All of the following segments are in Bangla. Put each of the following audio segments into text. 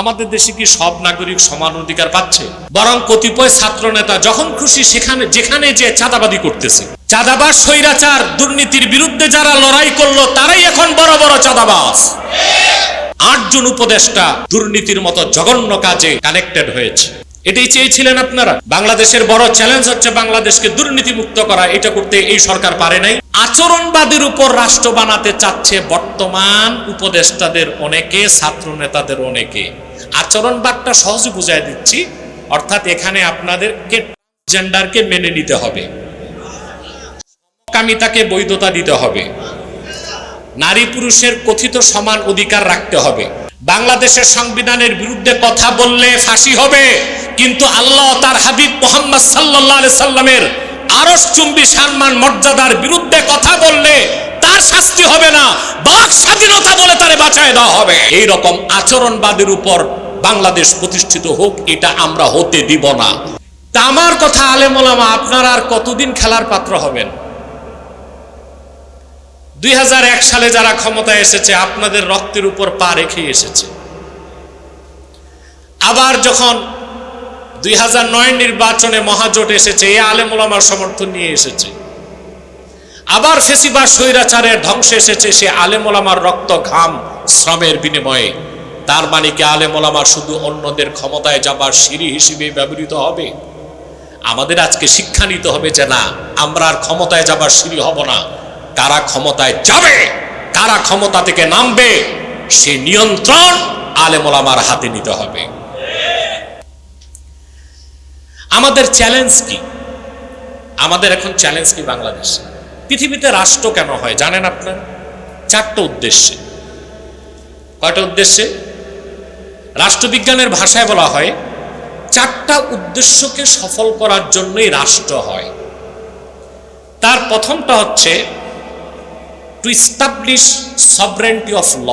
আমাদের দেশে কি সব নাগরিক সমান অধিকার পাচ্ছে? বরং কতিপয় ছাত্র নেতা যখন খুশি সেখানে যেখানে যে চাঁদাবাদি করতেছে। চাঁদাবাজ, স্বৈরাচার, দুর্নীতির বিরুদ্ধে যারা লড়াই করল, তারাই এখন বড় বড় চাঁদাবাজ। আটজন উপদেষ্টা দুর্নীতির মতো জঘন্য কাজে কানেক্টেড হয়েছে। এটাই চেয়েছিলেন আপনারা? বাংলাদেশের বড় চ্যালেঞ্জ হচ্ছে বাংলাদেশকে দুর্নীতি মুক্ত করা। এটা করতে এই সরকার পারে নাই। আচরণবাদের উপর রাষ্ট্র বানাতে চাচ্ছে বর্তমান উপদেষ্টাদের অনেকে, ছাত্র নেতাদের অনেকে। আচরণবাদটা সহজে বুঝাই দিচ্ছি, অর্থাৎ এখানে আপনাদেরকে জেন্ডারকে মেনে নিতে হবে। কামিতাকে বৈধতা দিতে হবে। নারী পুরুষের কথিত সমান অধিকার রাখতে হবে। বাংলাদেশের সংবিধানের বিরুদ্ধে কথা বললে ফাঁসি হবে, কিন্তু আল্লাহ তার হাবিব মোহাম্মদ সাল্লাহ সাল্লামের আরস চুম্বি সম্মান মর্যাদার বিরুদ্ধে কথা বললে তার শাস্তি হবে না। বাক স্বাধীনতা বলে তারে বাঁচায় দেওয়া হবে। এই রকম আচরণবাদের উপর বাংলাদেশ প্রতিষ্ঠিত হোক, এটা আমরা হতে দিব না। তা আমার কথা আলেমোলামা আপনারা আর কতদিন খেলার পাত্র হবেন? দুই হাজার এক সালে যারা ক্ষমতায় এসেছে, আপনাদের রক্তের উপর পা রেখে এসেছে। আবার যখন দুই হাজার নয় নির্বাচনে মহাজোট এসেছে, এ আলেমুলামার সমর্থন নিয়ে এসেছে। আবার ফেসিবার স্বৈরাচারের ধ্বংস এসেছে সে আলেমোলামার রক্ত ঘাম, শ্রমের বিনিময়ে। তার মানে কি আলেমোলামা শুধু অন্যদের ক্ষমতায় যাবার সিঁড়ি হিসেবে ব্যবহৃত হবে? আমাদের আজকে শিক্ষা নিতে হবে যে না, আমরা আর ক্ষমতায় যাবার সিঁড়ি হব না। কারা ক্ষমতায় যাবে, কারা ক্ষমতা থেকে নামবে, সে নিয়ন্ত্রণ আলেমোলামার হাতে নিতে হবে। আমাদের চ্যালেঞ্জ কি? আমাদের এখন চ্যালেঞ্জ কি বাংলাদেশ? পৃথিবীতে রাষ্ট্র কেন হয় জানেন আপনারা? চারটা উদ্দেশ্যে। কয়টা উদ্দেশ্যে? রাষ্ট্রবিজ্ঞানের ভাষায় বলা হয়, চারটা উদ্দেশ্যকে সফল করার জন্যই রাষ্ট্র হয়। তার প্রথমটা হচ্ছে to establish sovereignty of law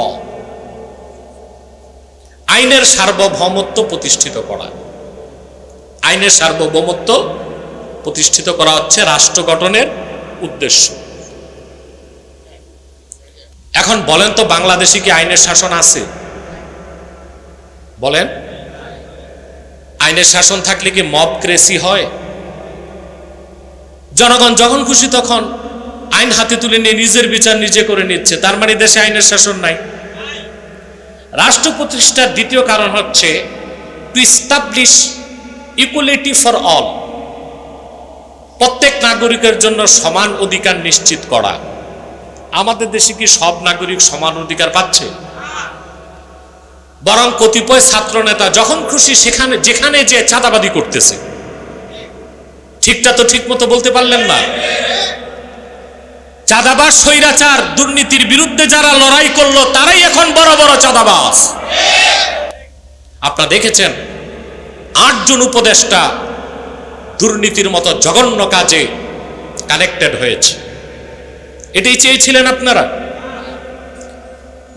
আইনের সার্বভৌমত্ব প্রতিষ্ঠিত করা। আইনের সার্বভৌমত্ব প্রতিষ্ঠিত করা হচ্ছে রাষ্ট্র গঠনের উদ্দেশ্য। এখন বলেন তো বাংলাদেশে কি আইনের শাসন আছে? বলেন। আইনের শাসন থাকলে কি মব ক্রেসি হয়? জনগণ যখন খুশি তখন আইন হাতে তুলে নিয়ে নিজের বিচার নিজে করে নিচ্ছে। তার মানে দেশে আইনের শাসন নাই। রাষ্ট্র প্রতিষ্ঠার দ্বিতীয় কারণ হচ্ছে to establish equality for all প্রত্যেক নাগরিকের জন্য সমান অধিকার নিশ্চিত করা। আমাদের দেশে কি সব নাগরিক সমান অধিকার পাচ্ছে? বরং কতিপয় ছাত্র নেতা যখন খুশি সেখানে, যেখানে যে চাঁদাবাদি করতেছে। ঠিকটা তো ঠিক মতো বলতে পারলেন না। চাঁদাবাজ, স্বৈরাচার, দুর্নীতির বিরুদ্ধে যারা লড়াই করল, তারাই এখন বড় বড় চাঁদাবাজ। আপনারা দেখেছেন, আটজন উপদেষ্টা দুর্নীতির মতো জঘন্য কাজে কানেক্টেড হয়েছে। এটাই চেয়েছিলেন আপনারা?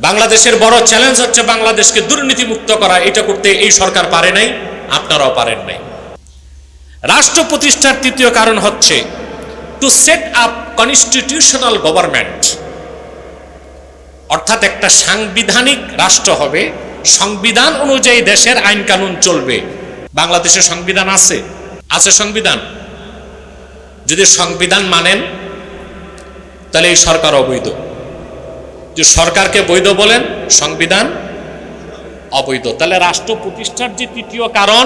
বাংলাদেশের বড় চ্যালেঞ্জ হচ্ছে বাংলাদেশকে দুর্নীতি মুক্ত করা। এটা করতে এই সরকার পারে নাই, আপনারাও পারেন নাই। রাষ্ট্র প্রতিষ্ঠার তৃতীয় কারণ হচ্ছে to set up constitutional government অর্থাৎ একটা সাংবিধানিক রাষ্ট্র হবে, সংবিধান অনুযায়ী দেশের আইন কানুন চলবে। বাংলাদেশের সংবিধান আছে। আছে সংবিধান? যদি সংবিধান মানেন, তাহলে এই সরকার অবৈধ। যে সরকারকে বৈধ বলেন, সংবিধান অবৈধ। তাহলে রাষ্ট্র প্রতিষ্ঠার যে তৃতীয় কারণ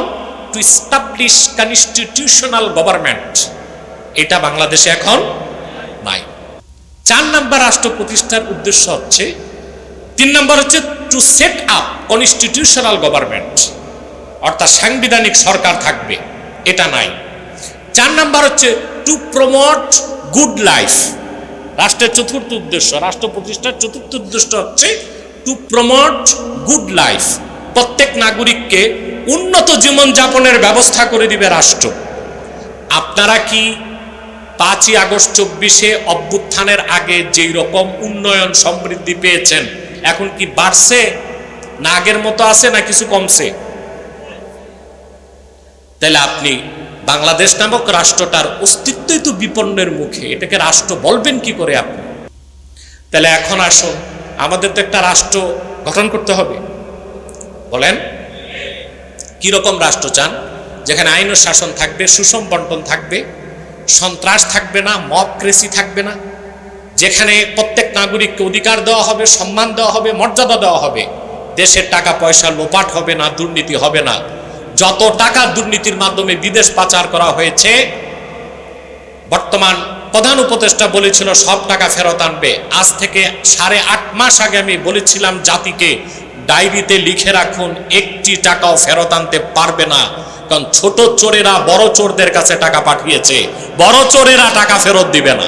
টু ইস্টাবলিশ কনস্টিটিউশনাল গভর্নমেন্ট এটা বাংলাদেশে এখন নাই। চার নাম্বার রাষ্ট্র প্রতিষ্ঠার উদ্দেশ্য হচ্ছে, তিন নম্বর হচ্ছে to set up constitutional government অর্থাৎ সাংবিধানিক সরকার থাকবে। এটা নাই। চার নাম্বার হচ্ছে টু প্রমোট গুড লাইফ রাষ্ট্রের চতুর্থ উদ্দেশ্য, রাষ্ট্র প্রতিষ্ঠার চতুর্থ উদ্দেশ্য হচ্ছে টু প্রমোট গুড লাইফ প্রত্যেক নাগরিককে উন্নত জীবনযাপনের ব্যবস্থা করে দিবে রাষ্ট্র। আপনারা কি পাঁচই আগস্ট চব্বিশে অভ্যুত্থানের আগে যেই রকম উন্নয়ন সমৃদ্ধি পেয়েছেন, এখন কি বাড়ছে? না আগের মতো আছে না কিছু কমছে? তাহলে আপনি বাংলাদেশ নামক রাষ্ট্রটার অস্তিত্বই তো বিপন্নের মুখে। এটাকে রাষ্ট্র বলবেন কি করে আপনি? তাহলে এখন আসুন, আমাদের তো একটা রাষ্ট্র গঠন করতে হবে। বলেন, কীরকম রাষ্ট্র চান? যেখানে আইন ও শাসন থাকবে, সুষম বন্টন থাকবে, সন্ত্রাস থাকবে না মবক্রেসি থাকবে না। যেখানে প্রত্যেক নাগরিককে অধিকার দেওয়া হবে, সম্মান দেওয়া হবে, মর্যাদা দেওয়া হবে, দেশের টাকা পয়সা লোপাট হবে না, দুর্নীতি হবে না। যত টাকা দুর্নীতির মাধ্যমে বিদেশ পাচার করা হয়েছে, বর্তমান প্রধান উপদেষ্টা বলেছিল, সব টাকা ফেরত আনবে। আজ থেকে সাড়ে আট মাস আগে আমি বলেছিলাম, জাতিকে ডায়েরিতে লিখে রাখুন, একটি টাকাও ফেরত আনতে পারবে না। কারণ ছোট চোরেরা বড় চোরদের কাছে টাকা পাঠিয়েছে, বড় চোরেরা টাকা ফেরত দিবে না।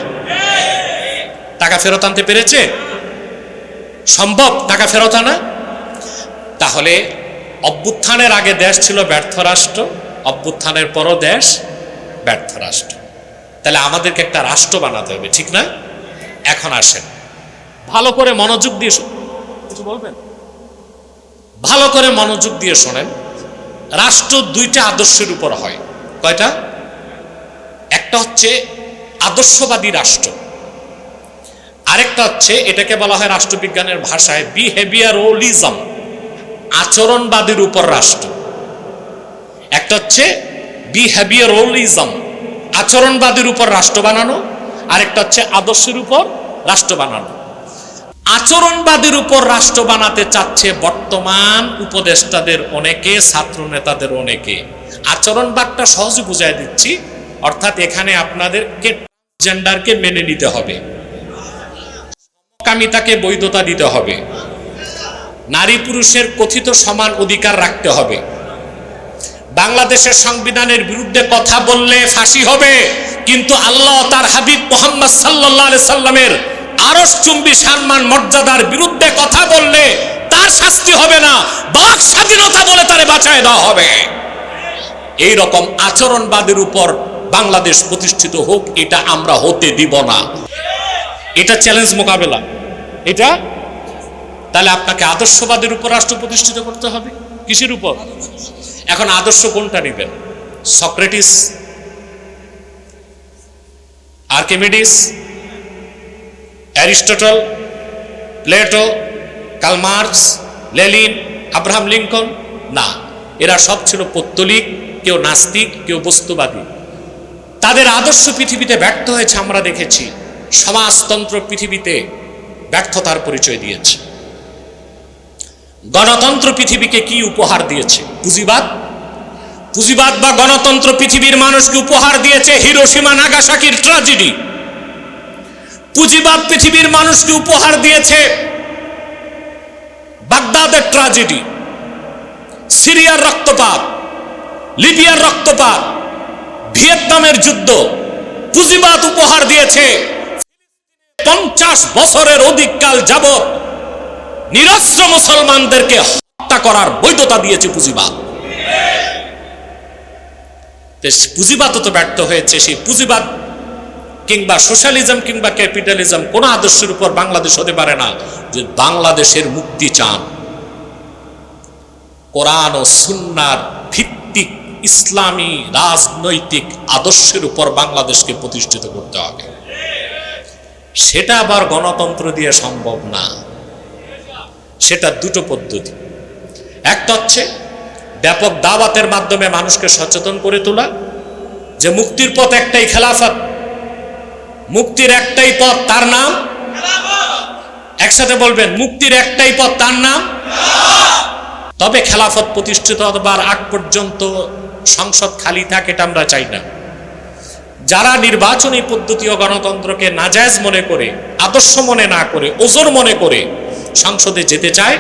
টাকা ফেরত আনতে পেরেছে? সম্ভব, টাকা ফেরত আনা? তাহলে অভ্যুত্থানের আগে দেশ ছিল ব্যর্থ রাষ্ট্র, অভ্যুত্থানের পরও দেশ ব্যর্থ রাষ্ট্র। তাহলে আমাদেরকে একটা রাষ্ট্র বানাতে হবে, ঠিক না? এখন আসেন। ভালো করে মনোযোগ দিয়ে কিছু বলবেন? ভালো করে মনোযোগ দিয়ে শোনেন। রাষ্ট্র দুইটা আদর্শের উপর হয়। কয়টা? একটা হচ্ছে আদর্শবাদী রাষ্ট্র। আরেকটা হচ্ছে এটাকে বলা হয় রাষ্ট্রবিজ্ঞানের ভাষায় বিহেভিয়ারলিজম আচরণবাদীর উপর রাষ্ট্র। একটা হচ্ছে বিহেভিয়ারলিজম আচরণবাদের উপর রাষ্ট্র বানানো, আরেকটা হচ্ছে আদর্শের উপর রাষ্ট্র বানানো। আচরণবাদের উপর রাষ্ট্র বানাতে চাচ্ছে বর্তমান উপদেষ্টাদের অনেকে ছাত্র নেতাদের অনেকে। আচরণবাদটা সহজে বুঝাই দিচ্ছি, অর্থাৎ এখানে আপনাদেরকে জেন্ডারকে মেনে নিতে হবে। কামিতাকে বৈধতা দিতে হবে। নারী পুরুষের কথিত সমান অধিকার রাখতে হবে। বাংলাদেশের সংবিধানের বিরুদ্ধে কথা বললে ফাঁসি হবে, কিন্তু আল্লাহ তার হাবিব মোহাম্মদ সাল্লাহ সাল্লামের আরস চুম্বি সম্মান মর্যাদার বিরুদ্ধে কথা বললে তার শাস্তি হবে না, বাক স্বাধীনতা বলে তারে বাঁচায় দেওয়া হবে। এই রকম আচরণবাদের উপর বাংলাদেশ প্রতিষ্ঠিত হোক, এটা আমরা হতে দিব না। এটা চ্যালেঞ্জ মোকাবেলা। এটা তাহলে আপনাকে আদর্শবাদের উপর রাষ্ট্র প্রতিষ্ঠিত করতে হবে? কিসের উপর? এখন আদর্শ কোনটা নেবেন? Socrates? Archimedes? Aristotle? Plato? Karl Marx Lenin Abraham Lincoln? না। এরা সব ছিল পত্তলিক, কেউ নাস্তিক, কেউ বস্তুবাদী। তাদের আদর্শ পৃথিবীতে ব্যর্থ হয়েছে আমরা দেখেছি। সমাজতন্ত্র পৃথিবীতে ব্যর্থতার পরিচয় দিয়েছে। গণতন্ত্র পৃথিবীকে কি উপহার দিয়েছে? পুঁজিবাদ? পুঁজিবাদ বা গণতন্ত্র পৃথিবীর মানুষকে উপহার দিয়েছে হিরোসীমা নাগাসাকির ট্রাজেডি। পুঁজিবাদ পৃথিবীর মানুষকে উপহার দিয়েছে বাগদাদের ট্রাজেডি। সিরিয়ার রক্তপাত, লিবিয়ার রক্তপাত, ভিয়েতনামের যুদ্ধ, পুঁজিবাদ উপহার দিয়েছে পঞ্চাশ বছরের অধিককাল যাবত নিরস্ত্র মুসলমানদেরকে হত্যা করার বৈধতা দিয়েছে পুঁজিবাদ। পুঁজিবাদ তো ব্যর্থ হয়েছে, সেই পুঁজিবাদ কিংবা সোশ্যালিজম কিংবা ক্যাপিটালিজম কোন আদর্শের উপর বাংলাদেশ হতে পারে না, যে বাংলাদেশের মুক্তি চান। কোরআন ও সুন্নার ভিত্তিক ইসলামী রাজনৈতিক আদর্শের উপর বাংলাদেশকে প্রতিষ্ঠিত করতে হবে। সেটা আবার গণতন্ত্র দিয়ে সম্ভব না। সেটা দুটো পদ্ধতি। একটা হচ্ছে ব্যাপক দাওয়াতের মাধ্যমে মানুষকে সচেতন করে তোলা, যে মুক্তির পথ একটাই খেলাফত, মুক্তির একটাই পথ তার নাম। একসাথে বলবেন, মুক্তির একটাই পথ তার নাম। তবে খেলাফত প্রতিষ্ঠিত হবার আগ পর্যন্ত সংসদ খালি থাকে এটা আমরা চাই না। যারা নির্বাচনী পদ্ধতি ও গণতন্ত্রকে নাজায়জ মনে করে, আদর্শ মনে না করে, ওজোর মনে করে সংসদে যেতে চায়,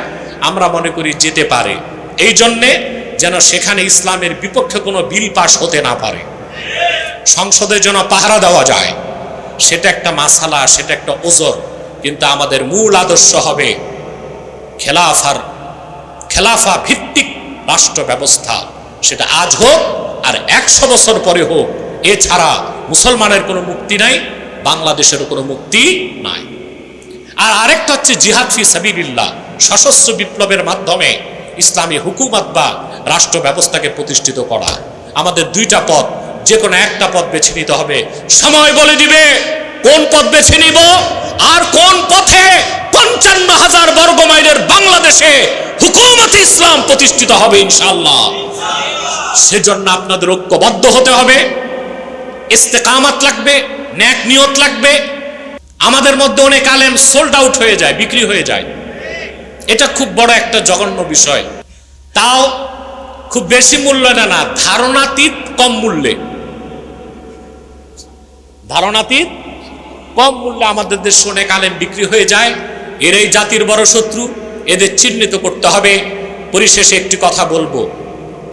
আমরা মনে করি যেতে পারে। এই জন্যে যেন সেখানে ইসলামের বিপক্ষে কোনো বিল পাশ হতে না পারে। সংসদে যেন পাহারা দেওয়া যায়, সেটা একটা মাসালা, সেটা একটা ওজোর, কিন্তু আমাদের মূল আদর্শ হবে খেলাফার, খেলাফা ভিত্তিক রাষ্ট্র ব্যবস্থা। সেটা আজ হোক আর একশো বছর পরে হোক, এছাড়া মুসলমানের কোনো মুক্তি নাই বাংলাদেশেরও কোনো মুক্তি নাই। আর আরেকটা হচ্ছে জিহাদ ফি সাবিলিল্লাহ, সশস্ত্র বিপ্লবের মাধ্যমে ইসলামী হুকুমত বা রাষ্ট্র ব্যবস্থাকে প্রতিষ্ঠিত করা। আমাদের দুইটা পথ যে কোনো একটা পথ বেছে নিতে হবে। সময় বলে দিবে, কোন পথ বেছে নিব আর কোন পথে পঞ্চান্ন হাজার বর্গ মাইলের বাংলাদেশে হুকুমত ইসলাম প্রতিষ্ঠিত হবে ইনশাল্লাহ সেজন্য আপনাদের ঐক্যবদ্ধ হতে হবে। ইস্তেকামাত লাগবে, ন্যাক নিয়ত লাগবে আমাদের মধ্যে অনেক আলেম সোল্ড আউট হয়ে যায়, বিক্রি হয়ে যায়। এটা খুব বড় একটা জঘন্য বিষয়। তাও খুব বেশি মূল্য না না, ধারণাতীত কম মূল্যে। ধারণাতীত কম মূল্যে আমাদের দেশে অনেক আলেম বিক্রি হয়ে যায়। এর এই জাতির বড় শত্রু, এদের চিহ্নিত করতে হবে। পরিশেষে একটি কথা বলব।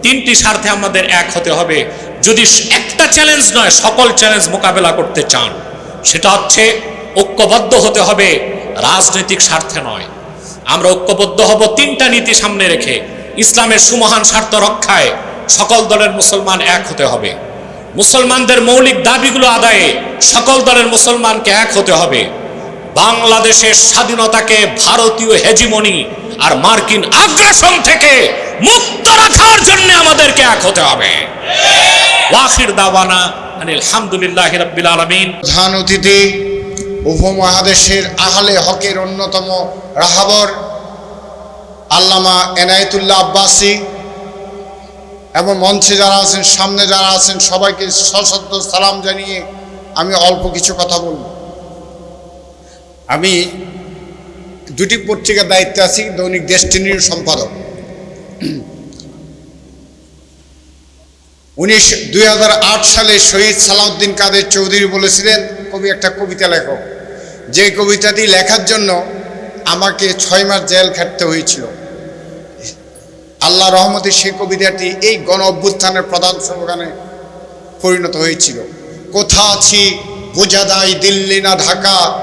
তিনটি স্বার্থে আমাদের এক হতে হবে। যদি একটা চ্যালেঞ্জ নয়, সকল চ্যালেঞ্জ মোকাবেলা করতে চান, সেটা হচ্ছে ঐক্যবদ্ধ হতে হবে, রাজনৈতিক স্বার্থে নয়। আমরা ঐক্যবদ্ধ হব তিনটা নীতি সামনে রেখে, ইসলামের সুমহান স্বার্থ রক্ষায় সকল দলের মুসলমান এক হতে হবে। মুসলমানদের মৌলিক দাবিগুলো আদায়ে সকল দলের মুসলমানকে এক হতে হবে। বাংলাদেশের স্বাধীনতাকে ভারতীয় হেজিমনি আর মার্কিন আগ্রাসন থেকে মুক্ত রাখার জন্য আমাদেরকে এক হতে হবে। ওয়াখির দাওয়ানা আলহামদুলিল্লাহ রাব্বিল আলামিন। প্রধান অতিথি উপমহাদেশের আহলে হকের অন্যতম রাহাবর আল্লামা এনায়েতুল্লাহ আব্বাসী এবং মঞ্চে যারা আছেন, সামনে যারা আছেন, সবাইকে সশব্দ সালাম জানিয়ে আমি অল্প কিছু কথা বলব। আমি দুটি পত্রিকার দায়িত্বে আছি, দৈনিক ডেস্টিনির সম্পাদক। উনিশ, দুই সালে শহীদ সালাউদ্দিন কাদের চৌধুরী বলেছিলেন, কবি একটা কবিতা লেখো যে কবিতাটি লেখার জন্য আমাকে ছয় মাস জেল খাটতে হয়েছিল। আল্লাহ রহমতে সেই কবিতাটি এই গণ অভ্যুত্থানের প্রধান স্লোগানে পরিণত হয়েছিল। কোথা আছি? বোঝা দায় দিল্লি না ঢাকা।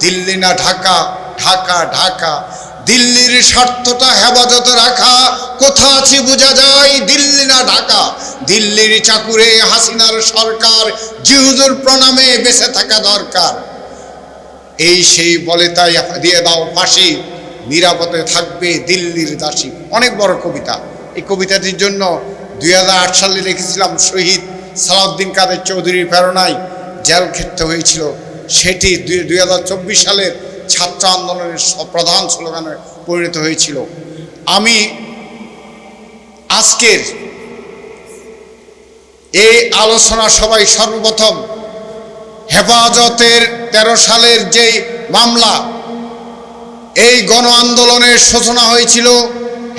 দিল্লি না ঢাকা ঢাকা ঢাকা। দিল্লির স্বার্থটা হেফাজতে রাখা। কোথা আছি? বোঝা যায় দিল্লি না ঢাকা। দিল্লির চাকুরে হাসিনার সরকার, জিহুদুর প্রণামে বেঁচে থাকা দরকার। এই সেই বলে তাই দিয়ে দাও ফাঁসি। নিরাপদে থাকবে দিল্লির দাসী। অনেক বড় কবিতা। এই কবিতাটির জন্য দুই হাজার আট সালে লিখেছিলাম শহীদ সালাউদ্দিন কাদের চৌধুরীর প্রেরণায় জেল খেটতে হয়েছিল। সেটি দুই সালের ছাত্র আন্দোলনের প্রধান স্লোগানে পরিণত হয়েছিল। আমি আজকের এই আলোচনা সবাই সর্বপ্রথম হেফাজতের তেরো সালের যেই মামলা, এই গণ আন্দোলনের সূচনা হয়েছিল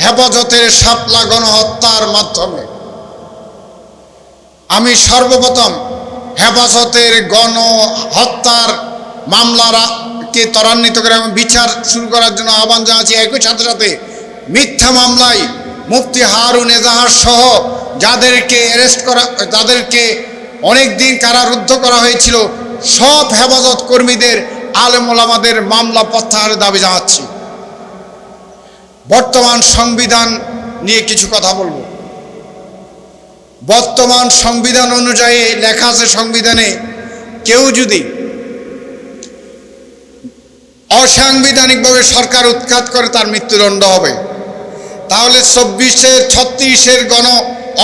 হেফাজতের সাপলা গণহত্যার মাধ্যমে। আমি সর্বপ্রথম হেফাজতের গণহত্যার মামলাকে ত্বরান্বিত করে এবং বিচার শুরু করার জন্য আহ্বান জানাচ্ছি একই সাথে সাথে মিথ্যা মামলায় মুফতি হারুন এজাহার সহ যাদেরকে অ্যারেস্ট করা যাদেরকে অনেক দিন কারারুদ্ধ করা হয়েছিল। সব হেফাজত কর্মীদের আলেমোলামাদের মামলা প্রত্যাহারের দাবি জানাচ্ছি। বর্তমান সংবিধান নিয়ে কিছু কথা বলব। বর্তমান সংবিধান অনুযায়ী লেখা আছে সংবিধানে, কেউ যদি অসাংবিধানিকভাবে সরকার উৎখাত করে তার মৃত্যুদণ্ড হবে। তাহলে চব্বিশের, ছত্রিশের গণ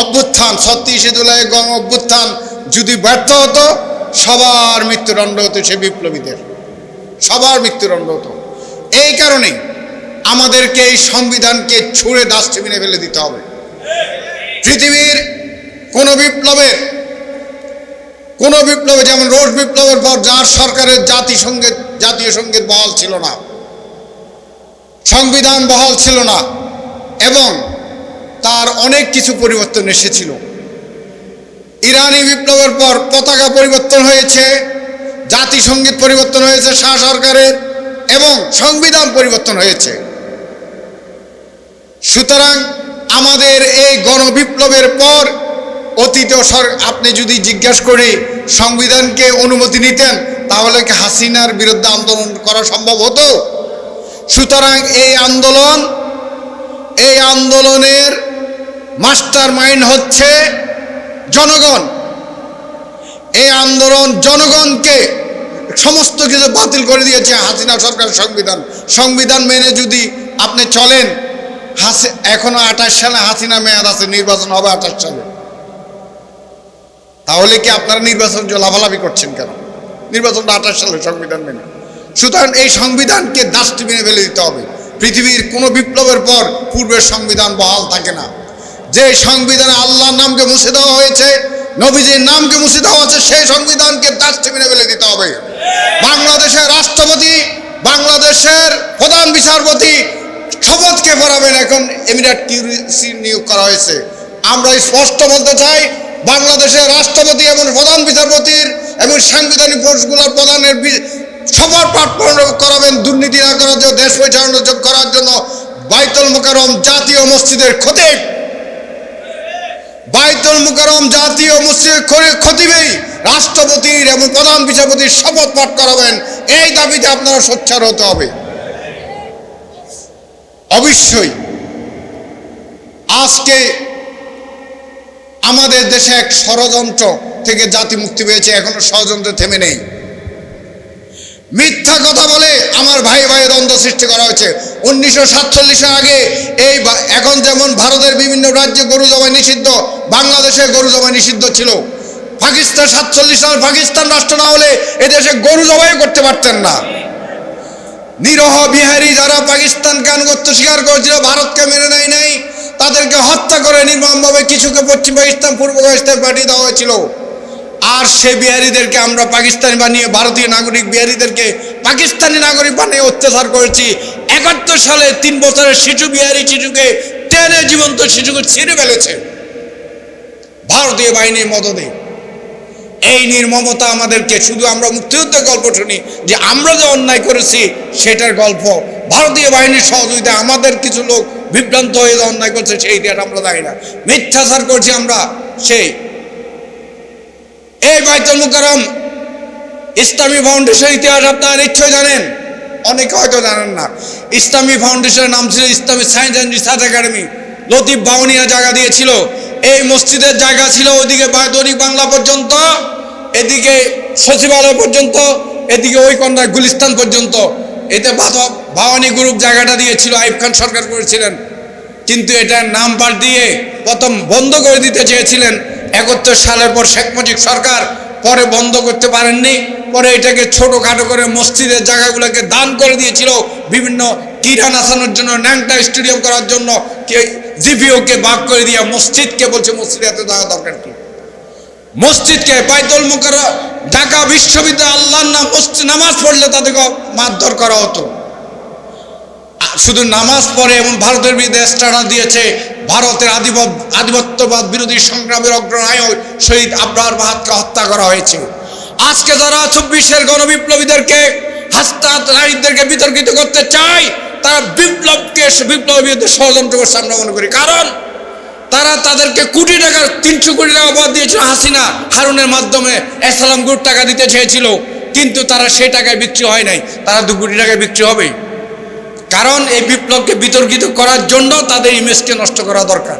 অভ্যুত্থান ছত্রিশে জুলাই গণ অভ্যুত্থান যদি ব্যর্থ হতো, সবার মৃত্যুদণ্ড হতো সে বিপ্লবীদের। সবার মৃত্যুদণ্ড হতো। এই কারণে আমাদেরকে এই সংবিধানকে ছুঁড়ে ডাস্টবিনে ফেলে দিতে হবে। পৃথিবীর কোন বিপ্লবের, কোন বিপ্লবে যেমন রোড বিপ্লবের পর যার সরকারের জাতিসংগীত জাতীয় সংগীত বহাল ছিল না, সংবিধান বহাল ছিল না, এবং তার অনেক কিছু পরিবর্তন এসেছিল। ইরানি বিপ্লবের পর পতাকা পরিবর্তন হয়েছে, জাতিসংগীত পরিবর্তন হয়েছে শাহ সরকারের, এবং সংবিধান পরিবর্তন হয়েছে। সুতরাং আমাদের এই গণবিপ্লবের পর অতীত সর আপনি যদি জিজ্ঞাসা করে সংবিধানকে অনুমতি নিতেন, তাহলে কি হাসিনার বিরুদ্ধে আন্দোলন করা সম্ভব হতো? সুতরাং এই আন্দোলন, এই আন্দোলনের মাস্টার মাইন্ড হচ্ছে জনগণ, এই আন্দোলন জনগণকে সমস্ত কিছু বাতিল করে দিয়েছে হাসিনা সরকার সংবিধান। সংবিধান মেনে যদি আপনি চলেন, হাসি এখনও আঠাশ সালে হাসিনা মেয়াদ আছে, নির্বাচন হবে আঠাশ সালে। তাহলে কি আপনারা নির্বাচন লাভালাভি করছেন কেন? নির্বাচনটা আঠাশ সালে সংবিধান মেনে। সুতরাং এই সংবিধানকে ডাস্টবিনে ফেলে দিতে হবে। পৃথিবীর কোনো বিপ্লবের পর পূর্বের সংবিধান বহাল থাকে না। যে সংবিধানে আল্লাহর নামকে মুছে দেওয়া হয়েছে, নবীজির নামকে মুছে দেওয়া হয়েছে, সেই সংবিধানকে ডাস্টবিনে ফেলে দিতে হবে। বাংলাদেশের রাষ্ট্রপতি, বাংলাদেশের প্রধান বিচারপতি শপথকে পড়াবেন এখন, এমিরেট কিউরিসি নিয়োগ করা হয়েছে। আমরা স্পষ্ট বলতে চাই, বাংলাদেশের রাষ্ট্রপতি এবং প্রধান বিচারপতির এবং সাংবিধানিক ফোর্সগুলোর প্রধানের শপথ পাঠ করাবেন, দুর্নীতি না করার জন্য, দেশ পরিচালনা করার জন্য বাইতুল মোকারম জাতীয় মসজিদের খতিব। বাইতুল মুকারম জাতীয় মসজিদ খতিবেই রাষ্ট্রপতির এবং প্রধান বিচারপতির শপথ পাঠ করাবেন। এই দাবিতে আপনারা সোচ্চার হতে হবে। অবশ্যই আজকে আমাদের দেশে এক ষড়যন্ত্র থেকে জাতি মুক্তি পেয়েছে, এখনও ষড়যন্ত্র থেমে নেই। মিথ্যা কথা বলে আমার ভাই ভাইয়ের দ্বন্দ্ব সৃষ্টি করা হয়েছে। উনিশশো সাতচল্লিশের আগে এই এখন যেমন ভারতের বিভিন্ন রাজ্যে গরু জবাই নিষিদ্ধ বাংলাদেশে গরু জবাই নিষিদ্ধ ছিল। পাকিস্তান সাতচল্লিশ সাল পাকিস্তান রাষ্ট্র না হলে এদেশে গরু জবাই করতে পারতেন না। নিরহ বিহারি যারা পাকিস্তান পাকিস্তানকে আনুগত্য স্বীকার করেছিল, ভারতকে মেনে নেয় নাই, তাদেরকে হত্যা করে নির্মমভাবে কিছুকে পশ্চিম পাকিস্তান, পূর্ব পাকিস্তান পাঠিয়ে দেওয়া হয়েছিল। আর সে বিহারিদেরকে আমরা পাকিস্তানি বানিয়ে, ভারতীয় নাগরিক বিহারিদেরকে পাকিস্তানি নাগরিক বানিয়ে অত্যাচার করেছি। একাত্তর সালে তিন বছরের শিশু বিহারি শিশুকে টেনে জীবন্ত শিশুকে ছিঁড়ে ফেলেছে। ভারতীয় বাহিনীর মদদে। এই নির্মমতা আমাদেরকে শুধু আমরা মুক্তিযুদ্ধের গল্প শুনি, যে আমরা যে অন্যায় করেছি, সেটার গল্প। ভারতীয় বাহিনীর সহযোগিতা আমাদের কিছু লোক বিভ্রান্ত হয়ে অন্যায় করছে, সেই ইতিহাস আমরা জানি না। মিথ্যাচার করছি আমরা, সেই এই বাইতুল মুকাররম, ইসলামী ফাউন্ডেশন ইতিহাস আপনারা নিশ্চয় জানেন। অনেকে হয়তো জানেন না। ইসলামী ফাউন্ডেশনের নাম ছিল Islami science and research academy. Latif Bauniya জায়গা দিয়েছিল। এই মসজিদের জায়গা ছিল ওইদিকে দৈনিক বাংলা পর্যন্ত, এদিকে সচিবালয় পর্যন্ত, এদিকে ওই কন্যা গুলিস্তান পর্যন্ত। এতে বাধব ভাওয়ানি গ্রুপ জায়গাটা দিয়েছিল আইব খান সরকার করেছিলেন। কিন্তু এটার নাম পাল্টিয়ে প্রথম বন্ধ করে দিতে চেয়েছিলেন। একাত্তর সালের পর শেখ মুজিব সরকার পরে বন্ধ করতে পারেননি, পরে এটাকে ছোটোখাটো করে মসজিদের জায়গাগুলোকে দান করে দিয়েছিল বিভিন্ন ক্রীড়া নাচানোর জন্য, ন্যাংটা স্টেডিয়াম করার জন্য, কে জিপিওকে ভাগ করে দিয়ে মসজিদকে বলছে, মসজিদ এত দেওয়া দরকার কি? মসজিদকে বাইতুল মুকার ঢাকা বিশ্ববিদ্যালয় আল্লাহর নাম, মসজিদ নামাজ পড়লে তাদেরকে মারধর করা হতো। শুধু নামাজ পড়ে এবং ভারতের বিরুদ্ধে দিয়েছে ভারতের আধিপ আধিপত্যবাদ বিরোধী সংগ্রামের অগ্রনায়ক শহীদ আব্রাহার বাহাদকে হত্যা করা হয়েছে। আজকে যারা চব্বিশের গণবিপ্লবীদেরকে হাস্তাত নারীদেরকে বিতর্কিত করতে চায়, তারা বিপ্লবকে বিপ্লবের বিরুদ্ধে ষড়যন্ত্র করছে আমরা মনে করি। কারণ তারা তাদেরকে কোটি টাকার, তিনশো কোটি টাকা বাদ দিয়েছিল, হাসিনা হারুনের মাধ্যমে এসালাম গ্রুপ টাকা দিতে চেয়েছিল। কিন্তু তারা সেই টাকায় বিক্রি হয় নাই। তারা দু কোটি টাকায় বিক্রি হবে। কারণ এই বিপ্লবকে বিতর্কিত করার জন্য তাদের ইমেজকে নষ্ট করা দরকার।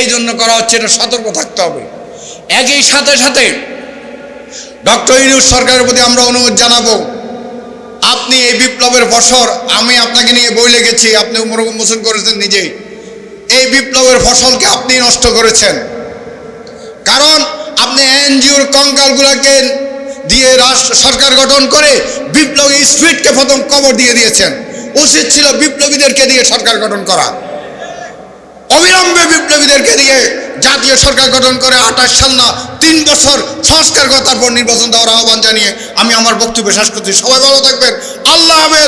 এই জন্য করা হচ্ছে এটা সতর্ক থাকতে হবে। একই সাথে সাথে ডক্টর ইউনুস সরকারের প্রতি আমরা অনুরোধ জানাব, আপনি এই বিপ্লবের ফসল, আমি আপনাকে নিয়ে বই লিখেছি, আপনি মরকম মোচন করেছেন নিজেই। এই বিপ্লবের ফসলকে আপনি নষ্ট করেছেন। কারণ আপনি এনজিওর কঙ্কালগুলোকে দিয়ে রাষ্ট্র, সরকার গঠন করে বিপ্লবী স্পিডকে প্রথম কবর দিয়ে দিয়েছেন। উচিত ছিল বিপ্লবীদেরকে দিয়ে সরকার গঠন করা। অবিলম্বে বিপ্লবীদেরকে দিয়ে জাতীয় সরকার গঠন করে আঠাশ সাল না, তিন বছর সংস্কার করে তারপর নির্বাচন দেওয়ার আহ্বান জানিয়ে আমি আমার বক্তব্য শেষ করছি। সবাই ভালো থাকবেন। আল্লাহ হাফেজ।